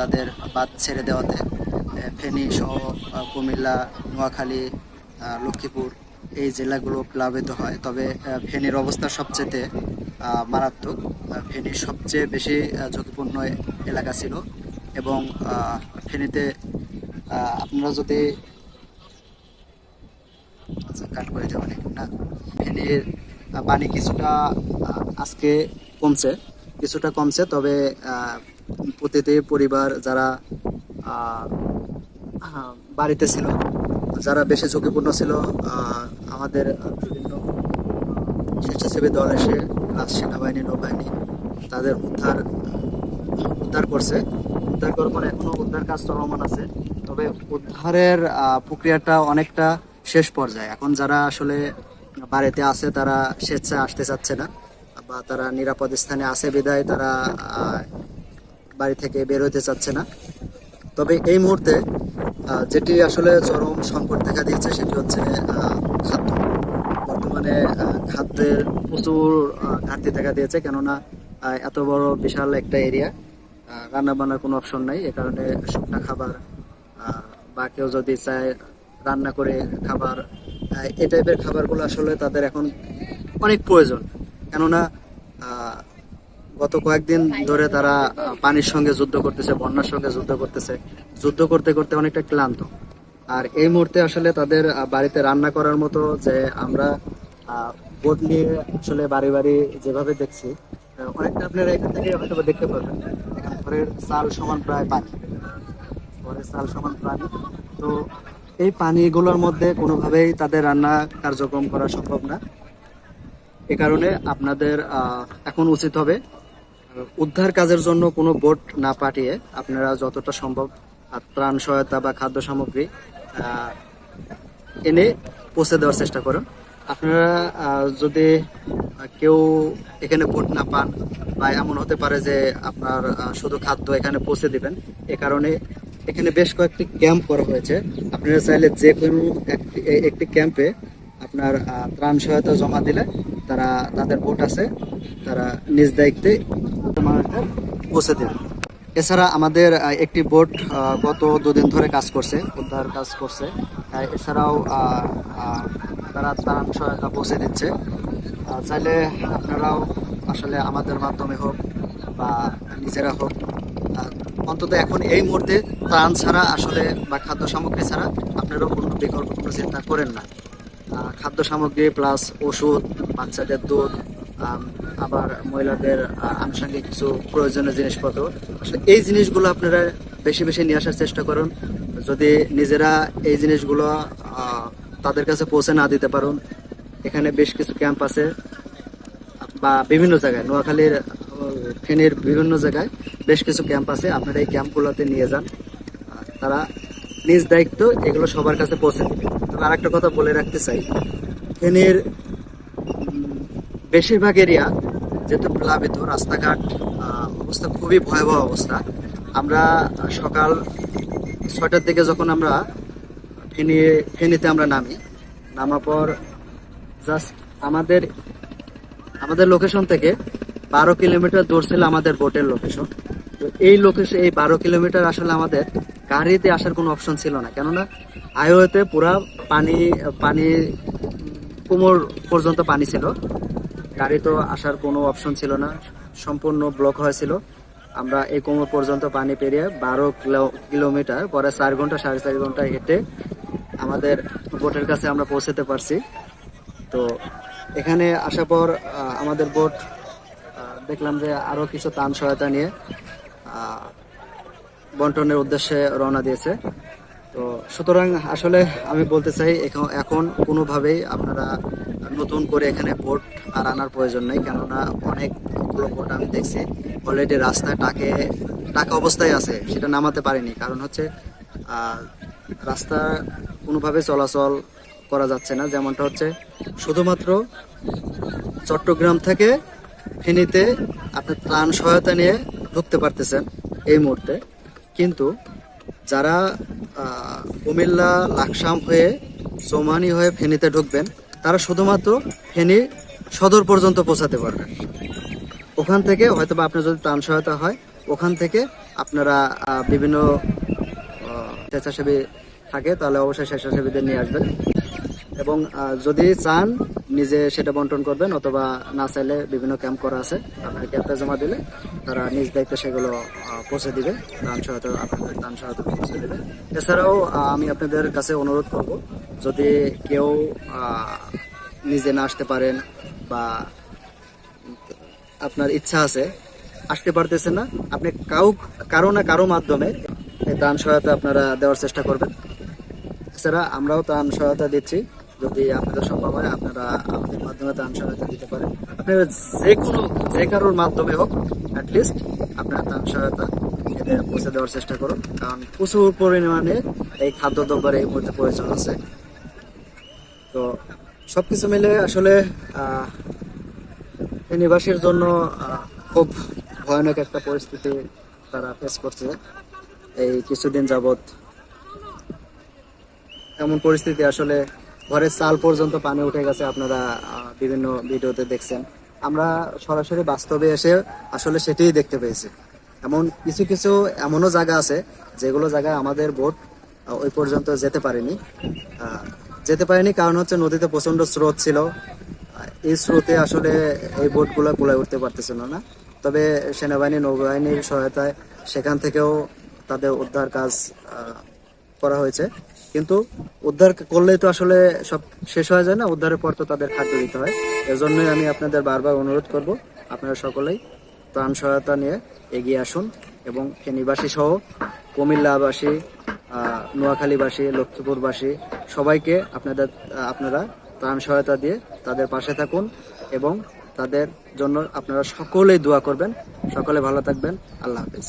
তাদের বাদ ছেড়ে দেওয়াতে ফেনী সহ কুমিল্লা, নোয়াখালী লক্ষ্মীপুর এই জেলাগুলো প্লাবিত হয়। তবে ফেনীর অবস্থা সবচেয়ে মারাত্মক। ফেনীর সবচেয়ে বেশি ঝুঁকিপূর্ণ এলাকা ছিল। এবং ফেনীতে আপনারা যদি আচ্ছা কাট করে দেবেন না? ফেনীর পানি কিছুটা আজকে কমছে, কিছুটা কমছে, তবে প্রতিটি পরিবার যারা বাড়িতে ছিল, যারা বেশি ঝুঁকিপূর্ণ ছিল আমাদের বিভিন্ন স্বেচ্ছাসেবী দল এসে সেনাবাহিনী, নৌবাহিনী তাদের উদ্ধার উদ্ধার করছে। উদ্ধার করার পর এখনও উদ্ধার কাজ চলমান আছে, তবে উদ্ধারের প্রক্রিয়াটা অনেকটা শেষ পর্যায়ে। এখন যারা আসলে বাড়িতে আছে তারা স্বেচ্ছায় আসতে চাচ্ছে না, বা তারা নিরাপদ স্থানে আছে বিদায় তারা বাড়ি থেকে বের হতে চাচ্ছে না। তবে এই মুহূর্তে যেটি আসলে চরম সংকট দেখা দিয়েছে সেটি হচ্ছে খাদ্য। বর্তমানে খাদ্যের প্রচুর ঘাটতি দেখা দিয়েছে কেননা এত বড় বিশাল একটা এরিয়া রান্না বান্নার কোনো অপশন নাই। এ কারণে শুকনো খাবার বা কেউ যদি চায় রান্না করে খাবার এই টাইপের খাবারগুলো আসলে তাদের এখন অনেক প্রয়োজন। কেননা গত কয়েকদিন ধরে তারা পানির সঙ্গে যুদ্ধ করতেছে, বন্যার সঙ্গে যুদ্ধ করতেছে। যুদ্ধ করতে করতে অনেকটা ক্লান্ত। আর এই মুহূর্তে আসলে তাদের বাড়িতে রান্না করার মতো যে আমরা বোট নিয়ে আসলে বাড়ি বাড়ি যেভাবে দেখছি অনেকটা আপনারা এখান থেকে হয়তো দেখতে পাবেন এখানে ঘরের চাল সমান প্রায় পানি। ঘরের চাল সমান পানি। তো এই পানিগুলোর মধ্যে কোনোভাবেই তাদের রান্না কার্যক্রম করা সম্ভব না। এ কারণে আপনাদের এখন উচিত হবে উদ্ধার কাজের জন্য কোনো বোট না পাঠিয়ে আপনারা যতটা সম্ভব ত্রাণ সহায়তা বা খাদ্য সামগ্রী এনে পৌঁছে দেওয়ার চেষ্টা করুন। আপনারা যদি কেউ এখানে বোট না পান বা এমন হতে পারে যে আপনার শুধু খাদ্য এখানে পৌঁছে দিবেন, এ কারণে এখানে বেশ কয়েকটি ক্যাম্প করা হয়েছে। আপনারা চাইলে যে কোনো একটি ক্যাম্পে আপনার ত্রাণ সহায়তা জমা দিলে তারা, তাদের বোট আছে, তারা নিজ দায়িত্বে পৌঁছে দেবে। এছাড়া আমাদের একটি বোট গত দুদিন ধরে কাজ করছে, উদ্ধার কাজ করছে। এছাড়াও তারা ত্রাণ সহায়তা পৌঁছে দিচ্ছে। চাইলে আপনারাও আসলে আমাদের মাধ্যমে হোক বা নিজেরা হোক অন্তত এখন এই মুহূর্তে ত্রাণ ছাড়া আসলে বা খাদ্য সামগ্রী ছাড়া আপনারা কোনো বিকল্প কোনো চিন্তা করেন না। খাদ্য সামগ্রী প্লাস ওষুধ, বাচ্চাদের দুধ আবার মহিলাদের আনুষঙ্গিক কিছু প্রয়োজনীয় জিনিসপত্র। আসলে এই জিনিসগুলো আপনারা বেশি বেশি নিয়ে আসার চেষ্টা করুন। যদি নিজেরা এই জিনিসগুলো তাদের কাছে পৌঁছে না দিতে পারুন, এখানে বেশ কিছু ক্যাম্প আছে, বা বিভিন্ন জায়গায়, নোয়াখালীর, ফেনীর বিভিন্ন জায়গায় বেশ কিছু ক্যাম্প আছে, আপনারা এই ক্যাম্পগুলোতে নিয়ে যান। তারা নিজ দায়িত্ব এগুলো সবার কাছে পৌঁছে দেবে। তবে আরেকটা কথা বলে রাখতে চাই, ফেনীর বেশিরভাগ এরিয়া যেহেতু প্লাবিত, রাস্তাঘাট অবস্থা খুবই ভয়াবহ অবস্থা। আমরা সকাল ছয়টার দিকে যখন আমরা ফেনী, ফেনিতে আমরা নামি, নামার পর জাস্ট আমাদের আমাদের লোকেশন থেকে বারো কিলোমিটার দূর ছিল আমাদের বোটের লোকেশন তো এই লোকেশন এই বারো কিলোমিটার আসলে আমাদের গাড়িতে আসার কোনো অপশন ছিল না। কেননা হাইওয়েতে পুরা পানি পানি, কোমর পর্যন্ত পানি ছিল। গাড়ি তো আসার কোনো অপশন ছিল না। সম্পূর্ণ ব্লক হয়েছিল। আমরা এই কোমর পর্যন্ত পানি পেরিয়ে বারো কিলো- কিলোমিটার, পরে চার ঘণ্টা, সাড়ে চার ঘণ্টা হেঁটে আমাদের বোটের কাছে আমরা পৌঁছতে পারছি। তো এখানে আসার পর আমাদের বোট দেখলাম যে আরও কিছু ত্রাণ সহায়তা নিয়ে বন্টনের উদ্দেশ্যে রওনা দিয়েছে। তো সুতরাং আসলে আমি বলতে চাই এখন- কোনোভাবেই আপনারা নতুন করে এখানে বোট আর আনার প্রয়োজন নেই, কেননা অনেকগুলো বোট আমি দেখছি অলরেডি রাস্তায় টাকে, টাকা অবস্থায় আছে, সেটা নামাতে পারিনি। কারণ হচ্ছে রাস্তা কোনোভাবে চলাচল করা যাচ্ছে না। যেমনটা হচ্ছে, শুধুমাত্র চট্টগ্রাম থেকে ফেনীতে আপনি ত্রাণ সহায়তা নিয়ে ঢুকতে পারতেছেন এই মুহূর্তে। কিন্তু যারা কুমিল্লা, লাকসাম হয়ে চৌমানি হয়ে ফেনীতে ঢুকবেন। তারা শুধুমাত্র ফেনী সদর পর্যন্ত পৌঁছাতে পারবেন ওখান থেকে হয়তো বা আপনার যদি ত্রাণ সহায়তা হয়, ওখান থেকে আপনারা বিভিন্ন স্বেচ্ছাসেবী থাকে, তাহলে অবশ্যই স্বেচ্ছাসেবীদের নিয়ে আসবেন। এবং যদি চান, নিজে সেটা বন্টন করবেন, অথবা না চাইলে বিভিন্ন ক্যাম্প করা আছে আপনার ক্যাম্পে জমা দিলে তারা নিজ দায়িত্বে সেগুলো পৌঁছে দিবে, দান সহায়তা, আপনাদের ত্রাণ সহায়তা পৌঁছে দেবে। এছাড়াও আমি আপনাদের কাছে অনুরোধ করব, যদি কেউ নিজে না আসতে পারেন বা আপনার ইচ্ছা আছে, আসতে পারতেছেন না, আপনি কাউ কারও না কারও মাধ্যমে ত্রাণ সহায়তা আপনারা দেওয়ার চেষ্টা করবেন। এছাড়া আমরাও ত্রাণ সহায়তা দিচ্ছি, যদি আপনাদের সম্ভব হয়, আপনারা আমাদের মাধ্যমে ত্রাণ সহায়তা দিতে পারেন। আপনারা যে কোনো, যে কারোর মাধ্যমে হোক অ্যাটলিস্ট আপনারা ত্রাণ সহায়তা এদের পৌঁছে দেওয়ার চেষ্টা করুন। কারণ প্রচুর পরিমাণে এই খাদ্যদ্রব্যের এই মুহূর্তে প্রয়োজন আছে। তো সবকিছু মিলে আসলে নিবাসীর জন্য খুব ভয়ানক একটা পরিস্থিতি তারা ফেস করছে। এই কিছুদিন যাবত এমন পরিস্থিতি আসলে ঘরের চাল পর্যন্ত পানি উঠে গেছে, আপনারা বিভিন্ন ভিডিওতে দেখছেন। আমরা সরাসরি বাস্তবে এসে আসলে সেটাই দেখতে পেয়েছি। এমন কিছু কিছু এমনও জায়গা আছে, যেগুলো জায়গায় আমাদের বোট ওই পর্যন্ত যেতে পারেনি। যেতে পারেনি কারণ হচ্ছে নদীতে প্রচণ্ড স্রোত ছিল। এই স্রোতে আসলে এই বোটগুলো কুলায় উঠতে পারতেছিল না। তবে সেনাবাহিনী, নৌবাহিনীর সহায়তায় সেখান থেকেও তাদের উদ্ধার কাজ করা হয়েছে। কিন্তু উদ্ধার করলেই তো আসলে সব শেষ হয়ে যায় না, উদ্ধারের পর তো তাদের খাদ্য দিতে হয়। এজন্যই আমি আপনাদের বারবার অনুরোধ করব, আপনারা সকলেই ত্রাণ সহায়তা নিয়ে এগিয়ে আসুন এবং ফেনীবাসী সহ কুমিল্লাবাসী নোয়াখালীবাসী, লক্ষ্মীপুরবাসী সবাইকে আপনাদের, আপনারা ত্রাণ সহায়তা দিয়ে তাদের পাশে থাকুন এবং তাদের জন্য আপনারা সকলেই দোয়া করবেন। সকলে ভালো থাকবেন। আল্লাহ হাফিজ।